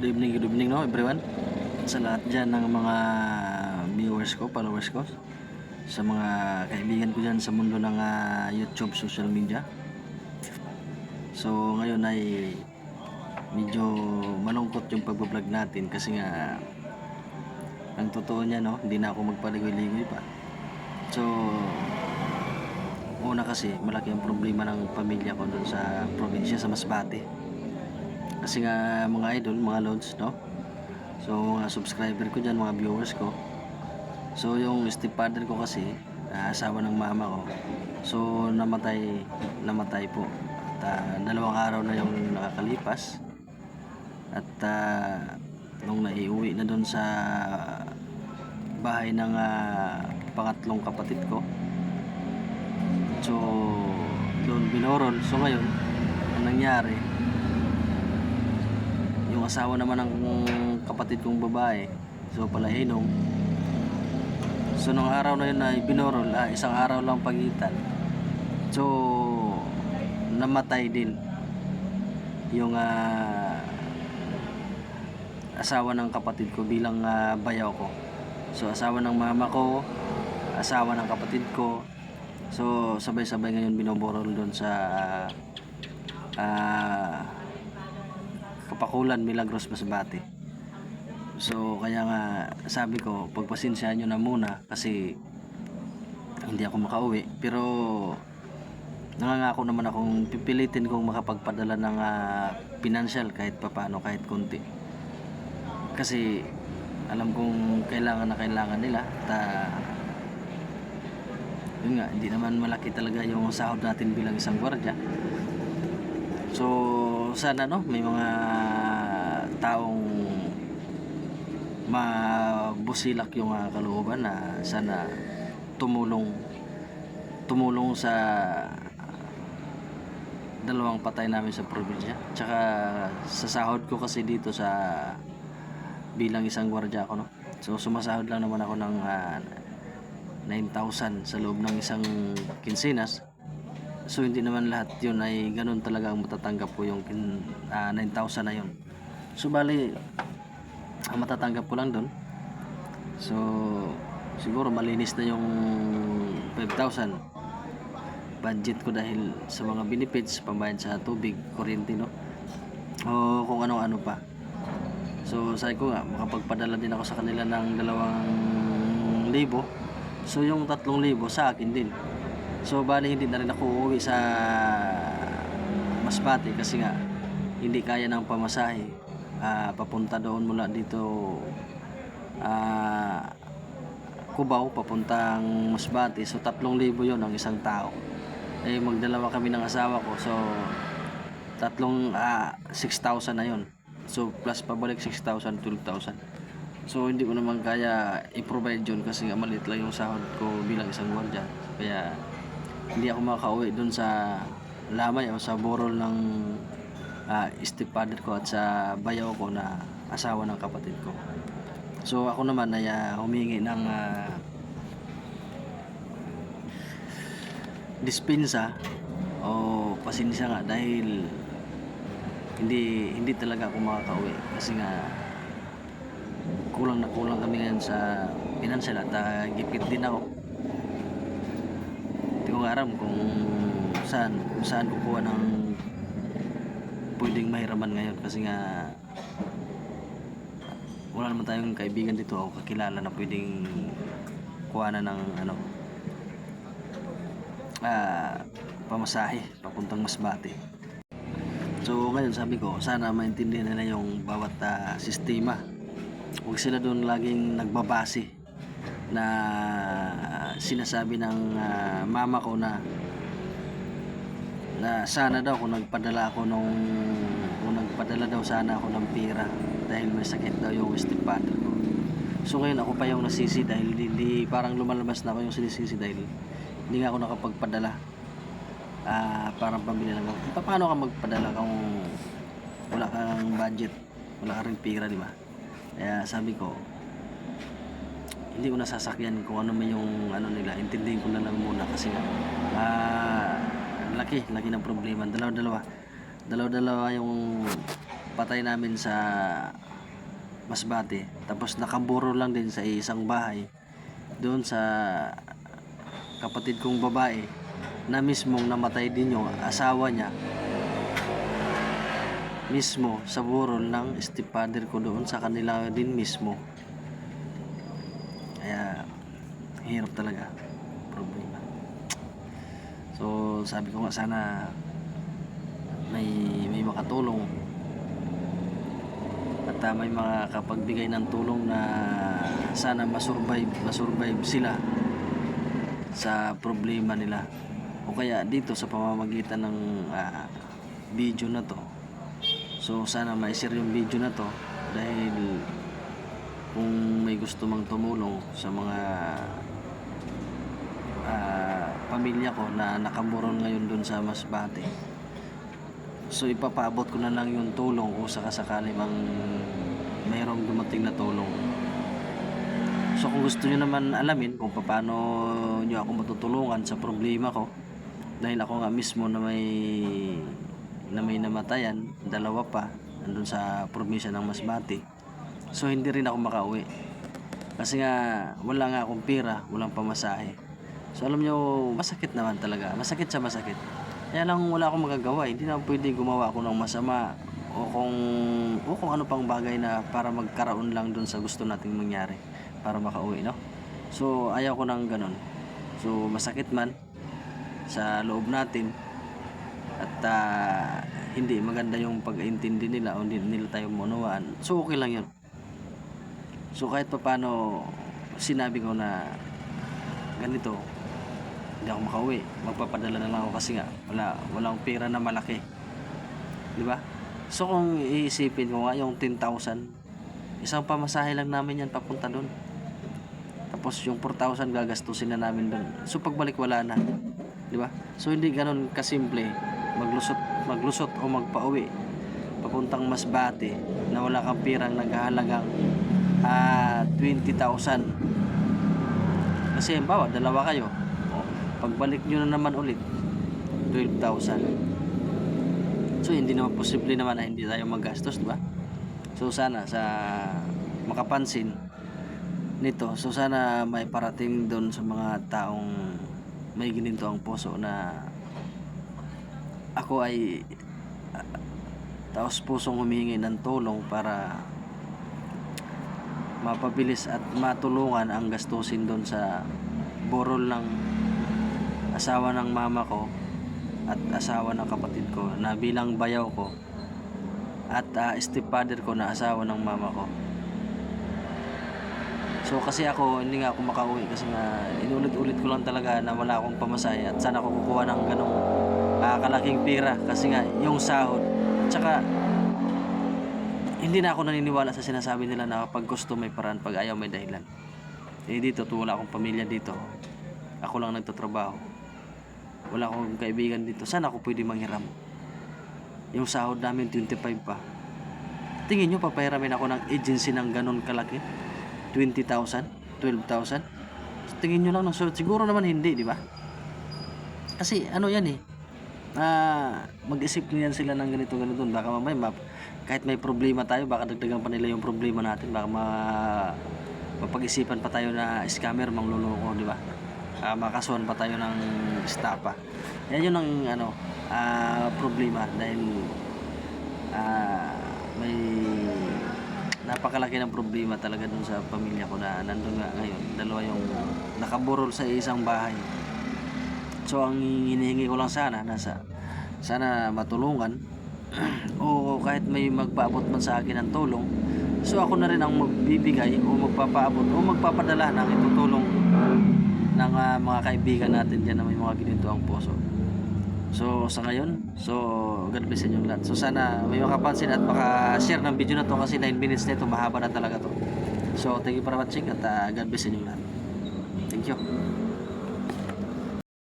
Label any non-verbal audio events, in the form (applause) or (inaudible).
good evening, good evening no everyone. Sa lahat dyan ng mga viewers ko, followers ko. Sa mga kaibigan ko dyan sa mundo ng ah, YouTube, social media. So ngayon ay medyo malungkot yung pagbablog natin kasi nga ang totoo niya no, hindi na ako magpaligoy-ligoy pa. So una kasi malaki ang problema ng pamilya ko doon sa probinsya sa Masbate. Kasi nga mga idol, mga loads, no? So mga subscriber ko dyan, mga viewers ko. So yung stepfather ko kasi, ah, asawa ng mama ko. So namatay, namatay po. At ah, dalawang araw na yung nakakalipas. At ah, nung naiuwi na doon sa bahay ng ah, pangatlong kapatid ko. So doon binorol. So ngayon, ang nangyari, yung asawa naman ng kapatid kong babae so pala inom so nung araw na yun ay binorol ah, isang araw lang pagitan. So namatay din yung ah, asawa ng kapatid ko bilang ah, bayaw ko. So asawa ng mama ko asawa ng kapatid ko. So sabay-sabay ngayon binoborol doon sa ah Kapakulan, Milagros, Masbate. So, kaya nga, sabi ko, pagpasensyahan nyo na muna kasi hindi ako makauwi. Pero, nangangako naman akong pipilitin kong makapagpadala ng ah, financial kahit papano, kahit konti. Kasi, alam kong kailangan na kailangan nila. At, ah, yun nga, hindi naman malaki talaga yung sahod natin bilang isang gwardiya. So, sana no, may mga taong mabusilak yung uh, kalooban na sana tumulong tumulong sa dalawang patay namin sa probinsya. Tsaka sa ko kasi dito sa bilang isang gwardiya ako no. So sumasahod lang naman ako ng ah, 9,000 sa loob ng isang kinsinas. So hindi naman lahat yun ay ganun talaga ang matatanggap ko yung kin, ah, 9,000 na yun. So bali, ang matatanggap ko lang dun. So siguro malinis na yung 5,000 budget ko dahil sa mga benefits, pambayad sa tubig, kuryente no. O kung ano-ano pa. So sabi ko nga, makapagpadala din ako sa kanila ng dalawang libo. So yung tatlong libo sa akin din. So bali hindi na rin ako uuwi sa Masbate kasi nga hindi kaya ng pamasahe. Ah, papunta doon mula dito ah Cubao papuntang Masbate. So 3,000 yon ang isang tao. Eh magdalawa kami ng asawa ko. So tatlong ah, 6,000 na yon so plus pabalik 6,000 12,000 so hindi ko naman kaya i-provide yun kasi nga maliit lang yung sahod ko bilang isang gwardiya kaya hindi ako makauwi dun sa lamay o sa borol ng uh, stepfather ko at sa bayaw ko na asawa ng kapatid ko. So ako naman ay ah, humingi ng ah, dispensa o pasensya nga dahil hindi hindi talaga ako makakauwi kasi nga kulang na kulang kami ngayon sa financial at uh, gipit din ako ko alam kung saan saan kukuha ng pwedeng mahiraman ngayon kasi nga wala naman tayong kaibigan dito o kakilala na pwedeng kuha na ng ano ah, pamasahe papuntang Masbate. So ngayon sabi ko sana maintindihan nila yung bawat ah, sistema. Huwag sila doon laging nagbabase na sinasabi ng ah, mama ko na na sana daw kung nagpadala ako nung kung nagpadala daw sana ako ng pera dahil may sakit daw yung stepfather ko. So ngayon ako pa yung nasisi dahil hindi parang lumalabas na ako yung sinisisi dahil hindi nga ako nakapagpadala ah parang pambili lang ako Pa- paano ka magpadala kung wala kang budget wala ka rin pera di ba? Kaya sabi ko hindi ko nasasakyan kung ano man yung ano nila intindihin ko na lang muna kasi nga ah laki laki ng problema dalawa dalawa dalawa dalawa yung patay namin sa Masbate. Tapos nakaburo lang din sa isang bahay doon sa kapatid kong babae na mismong namatay din yung asawa niya mismo sa burol ng stepfather ko doon sa kanila din mismo. Kaya hirap talaga. Problema. So sabi ko nga sana may may makatulong. At ah, may makakapagbigay ng tulong na sana masurvive masurvive sila sa problema nila. O kaya dito sa pamamagitan ng ah, video na to. So sana ma-share yung video na to dahil kung may gusto mang tumulong sa mga ah, pamilya ko na nakamuron ngayon dun sa Masbate So ipapaabot ko na lang yung tulong kung sakasakali mang mayroong dumating na tulong. So kung gusto niyo naman alamin kung paano niyo ako matutulungan sa problema ko dahil ako nga mismo na may na may namatayan, dalawa pa andun sa probinsya ng Masbate. So hindi rin ako makauwi. Kasi nga wala nga akong pera, walang pamasahe. So alam niyo, masakit naman talaga. Masakit sa masakit. Kaya lang wala akong magagawa. Hindi na pwede gumawa ako ng masama o kung o kung ano pang bagay na para magkaroon lang dun sa gusto nating mangyari para makauwi, no? So ayaw ko ng ganun. So masakit man sa loob natin at ah, hindi maganda yung pag-intindi nila o hindi nila tayo maunawaan. So okay lang yun. So kahit pa paano sinabi ko na ganito, hindi ako makauwi. Magpapadala na lang ako kasi nga wala walang pera na malaki. 'Di ba? So kung iisipin ko nga yung 10,000, isang pamasahe lang namin yan papunta doon. Tapos yung 4,000 gagastusin na namin doon. So pagbalik wala na. 'Di ba? So hindi ganoon kasimple maglusot maglusot o magpauwi papuntang Masbate na wala kang pirang naghahalagang ah 20,000 kasi halimbawa, dalawa kayo. Pagbalik nyo na naman ulit, 12,000. So, hindi naman posible naman na hindi tayo magastos, di ba? So, sana sa makapansin nito, so sana may parating doon sa mga taong may gininto ang puso na ako ay taos pusong humingi ng tulong para mapabilis at matulungan ang gastusin doon sa borol ng asawa ng mama ko at asawa ng kapatid ko na bilang bayaw ko at uh, stepfather ko na asawa ng mama ko. So kasi ako hindi nga ako makauwi kasi nga inulit-ulit ko lang talaga na wala akong pamasahe at sana ako kukuha ng ganong ah, kalaking pera kasi nga yung sahod tsaka hindi na ako naniniwala sa sinasabi nila na pag gusto may paraan, pag ayaw may dahilan. Eh dito, to, wala akong pamilya dito. Ako lang nagtatrabaho. Wala akong kaibigan dito. Saan ako pwede manghiram? Yung sahod namin, 25 pa. Tingin nyo, papahiramin ako ng agency ng ganun kalaki? 20,000? 12,000? Tingin nyo lang ng sulit. Siguro naman hindi, di ba? Kasi ano yan eh. Ah, mag-isip niyan sila ng ganito ganito. Baka mamaya map, kahit may problema tayo, baka dagdagan pa nila yung problema natin. Baka ma mapag-isipan pa tayo na scammer, mangluloko, di ba? Ah, makasuhan pa tayo ng stapa. Yan yun ang ano, ah, problema dahil ah, may napakalaki ng problema talaga dun sa pamilya ko na nandun nga ngayon. Dalawa yung nakaburol sa isang bahay. So ang hinihingi ko lang sana nasa sana matulungan (clears throat) o kahit may magpaabot man sa akin ng tulong. So ako na rin ang magbibigay o magpapaabot o magpapadala ng itutulong ng mga kaibigan natin diyan na may mga ginito ang puso. So sa ngayon, so God bless inyong lahat. So sana may makapansin at maka-share ng video na to kasi 9 minutes na ito, mahaba na talaga to. So thank you for watching at ah, God bless inyong lahat. Thank you.